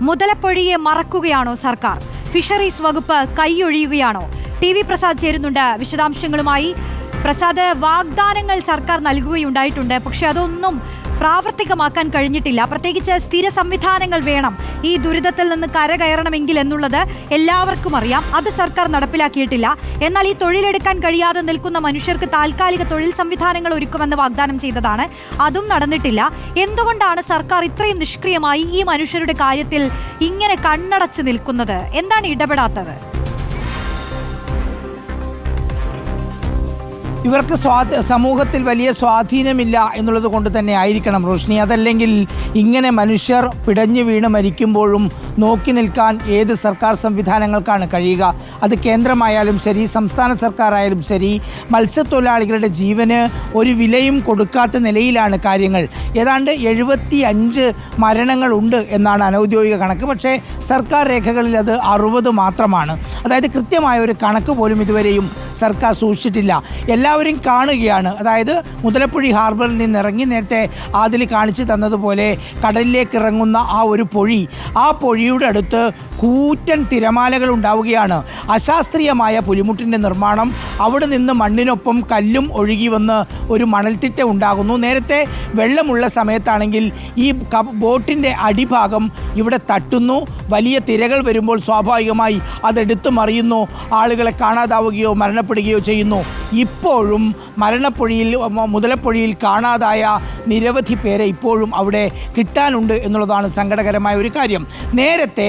മുതലപ്പൊഴിയെ മറക്കുകയാണോ സർക്കാർ? ഫിഷറീസ് വകുപ്പ് കൈയൊഴിയുകയാണോ? T V Prasad ചേരുന്നുണ്ട് വിശദാംശങ്ങളുമായി. പ്രസാദ് വാഗ്ദാനങ്ങൾ സർക്കാർ നൽകുകയുണ്ടായിട്ടുണ്ട്. പക്ഷെ അതൊന്നും പ്രാവർത്തികമാക്കാൻ കഴിഞ്ഞിട്ടില്ല. പ്രത്യേകിച്ച് സ്ഥിര സംവിധാനങ്ങൾ വേണം. ഈ ദുരിതത്തിൽ നിന്ന് കരകയറണമെങ്കിൽ എന്നുള്ളത് എല്ലാവർക്കും അറിയാം. അത് സർക്കാർ നടപ്പിലാക്കിയിട്ടില്ല. എന്നാൽ ഈ തൊഴിലെടുക്കാൻ കഴിയാതെ നിൽക്കുന്ന മനുഷ്യർക്ക് താൽക്കാലിക തൊഴിൽ സംവിധാനങ്ങൾ ഒരുക്കുമെന്ന് വാഗ്ദാനം ചെയ്തതാണ്. അതും നടന്നിട്ടില്ല. എന്തുകൊണ്ടാണ് സർക്കാർ ഇത്രയും നിഷ്ക്രിയമായി ഈ മനുഷ്യരുടെ കാര്യത്തിൽ ഇങ്ങനെ കണ്ണടച്ച് നിൽക്കുന്നത്? എന്താണ് ഇടപെടാത്തത്? ഇവർക്ക് സ്വാധ സമൂഹത്തിൽ വലിയ സ്വാധീനമില്ല എന്നുള്ളത് കൊണ്ട് തന്നെ ആയിരിക്കണം റോഷ്നി. അതല്ലെങ്കിൽ ഇങ്ങനെ മനുഷ്യർ പിടഞ്ഞു വീണ് മരിക്കുമ്പോഴും നോക്കി നിൽക്കാൻ ഏത് സർക്കാർ സംവിധാനങ്ങൾക്കാണ് കഴിയുക? അത് കേന്ദ്രമായാലും ശരി സംസ്ഥാന സർക്കാരായാലും ശരി മത്സ്യത്തൊഴിലാളികളുടെ ജീവന് ഒരു വിലയും കൊടുക്കാത്ത നിലയിലാണ് കാര്യങ്ങൾ. ഏതാണ്ട് എഴുപത്തി അഞ്ച് മരണങ്ങളുണ്ട് എന്നാണ് അനൗദ്യോഗിക കണക്ക്. പക്ഷേ സർക്കാർ രേഖകളിൽ അത് അറുപത് മാത്രമാണ്. അതായത് കൃത്യമായ ഒരു കണക്ക് പോലും ഇതുവരെയും സർക്കാർ സൂക്ഷിച്ചിട്ടില്ല. എല്ലാവരും കാണുകയാണ്. അതായത് മുതലപ്പുഴി ഹാർബറിൽ നിന്ന് ഇറങ്ങി നേരത്തെ ആദിൽ കാണിച്ചു തന്നതുപോലെ കടലിലേക്ക് ഇറങ്ങുന്ന ആ ഒരു പൊഴി ആ പൊഴിയുടെ അടുത്ത് കൂറ്റൻ തിരമാലകൾ ഉണ്ടാവുകയാണ്. അശാസ്ത്രീയമായ പുലിമുട്ടിന്റെ നിർമ്മാണം അവിടെ നിന്ന് മണ്ണിനൊപ്പം കല്ലും ഒഴുകി വന്ന് ഒരു മണൽത്തിട്ട ഉണ്ടാകുന്നു. നേരത്തെ വെള്ളമുള്ള സമയത്താണെങ്കിൽ ഈ ബോട്ടിന്റെ അടിഭാഗം ഇവിടെ തട്ടുന്നു. വലിയ തിരകൾ വരുമ്പോൾ സ്വാഭാവികമായി അതെടുത്തു മറിയുന്നു. ആളുകളെ കാണാതാവുകയോ മരണപ്പെടുകയോ ചെയ്യുന്നു. ഇപ്പോഴും മരണപ്പൊഴിയിൽ മുതലപ്പൊഴിയിൽ കാണാതായ നിരവധി പേരെ ഇപ്പോഴും അവിടെ കിട്ടാനുണ്ട് എന്നുള്ളതാണ് സങ്കടകരമായ ഒരു കാര്യം. നേരത്തെ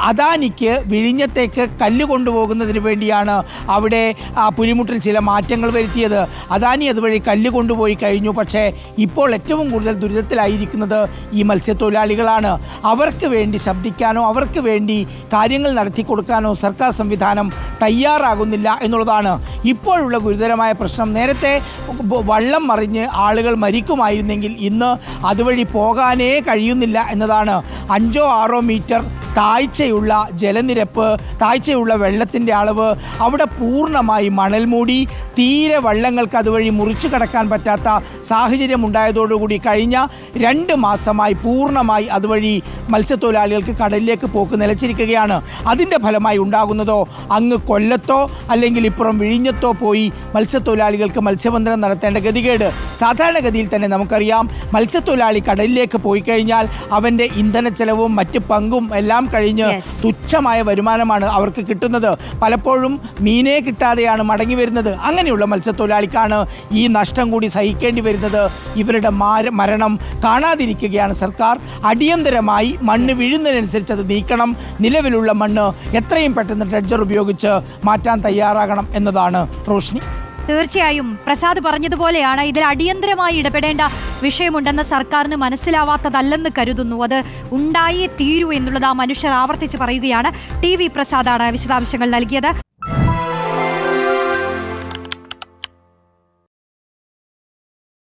അദാനിക്ക് വിഴിഞ്ഞത്തേക്ക് കല്ല് കൊണ്ടുപോകുന്നതിന് വേണ്ടിയാണ് അവിടെ പുലിമുട്ടിൽ ചില മാറ്റങ്ങൾ വരുത്തിയത്. അദാനി അതുവഴി കല്ല് കൊണ്ടുപോയി കഴിഞ്ഞു. പക്ഷേ ഇപ്പോൾ ഏറ്റവും കൂടുതൽ ദുരിതത്തിലായിരിക്കുന്നത് ഈ മത്സ്യത്തൊഴിലാളികളാണ്. അവർക്ക് വേണ്ടി ശബ്ദിക്കാനോ അവർക്ക് വേണ്ടി കാര്യങ്ങൾ നടത്തി കൊടുക്കാനോ സർക്കാർ സംവിധാനം തയ്യാറാകുന്നില്ല എന്നുള്ളതാണ്. ഇപ്പോഴുള്ള ഗുരുതരമായ പ്രശ്നം. നേരത്തെ വള്ളം മറിഞ്ഞ് ആളുകൾ മരിക്കുമായിരുന്നെങ്കിൽ ഇന്ന് അതുവഴി പോകാനേ കഴിയുന്നില്ല എന്നതാണ്. അഞ്ചോ ആറോ മീറ്റർ താഴ്ചയുള്ള ജലനിരപ്പ് താഴ്ചയുള്ള വെള്ളത്തിന്റെ അളവ് അവിടെ പൂർണമായി മണൽ മൂടി തീരെ വള്ളങ്ങൾക്ക് അതുവഴി മുറിച്ചു കടക്കാൻ പറ്റാത്ത സാഹചര്യം ഉണ്ടായതോടുകൂടി കഴിഞ്ഞ രണ്ട് മാസമായി പൂർണമായി അതുവഴി മത്സ്യത്തൊഴിലാളികൾക്ക് കടലിലേക്ക് പോക്ക് നിലച്ചിരിക്കുകയാണ്. അതിന്റെ ഫലമായി ഉണ്ടാകുന്നതോ അങ്ങ് കൊല്ലത്തോ അല്ലെങ്കിൽ ഇപ്പുറം വിഴിഞ്ഞത്തോ പോയി മത്സ്യത്തൊഴിലാളികൾക്ക് മത്സ്യബന്ധനം നടത്തേണ്ട ഗതികേട്. സാധാരണഗതിയിൽ തന്നെ നമുക്കറിയാം മത്സ്യത്തൊഴിലാളി കടലിലേക്ക് പോയി കഴിഞ്ഞാൽ അവന്റെ ഇന്ധന ചെലവും മറ്റ് പങ്കും എല്ലാം കഴിഞ്ഞ്. തുച്ഛമായ വരുമാനമാണ് അവർക്ക് കിട്ടുന്നത്. പലപ്പോഴും മീനെ കിട്ടാതെയാണ് മടങ്ങി വരുന്നത്. അങ്ങനെയുള്ള മത്സ്യത്തൊഴിലാളിക്കാണ് ഈ നഷ്ടം കൂടി സഹിക്കേണ്ടി വരുന്നത്. ഇവരുടെ മരണം കാണാതിരിക്കുകയാണ് സർക്കാർ. അടിയന്തരമായി മണ്ണ് വീഴുന്നതിനനുസരിച്ച് അത് നീക്കണം. നിലവിലുള്ള മണ്ണ് എത്രയും പെട്ടെന്ന് ഡ്രഡ്ജർ ഉപയോഗിച്ച് മാറ്റാൻ തയ്യാറാകണം എന്നതാണ് റോഷ്നി. തീർച്ചയായും പ്രസാദ് പറഞ്ഞതുപോലെയാണ് ഇതിൽ അടിയന്തരമായി ഇടപെടേണ്ട വിഷയമുണ്ടെന്ന് സർക്കാരിന് മനസ്സിലാവാത്തതല്ലെന്ന് കരുതുന്നു. അത് ഉണ്ടായേ തീരൂ എന്നുള്ളത് ആ മനുഷ്യർ ആവർത്തിച്ച് പറയുകയാണ് ടി വി പ്രസാദാണ് വിശദാംശങ്ങൾ നൽകിയത്.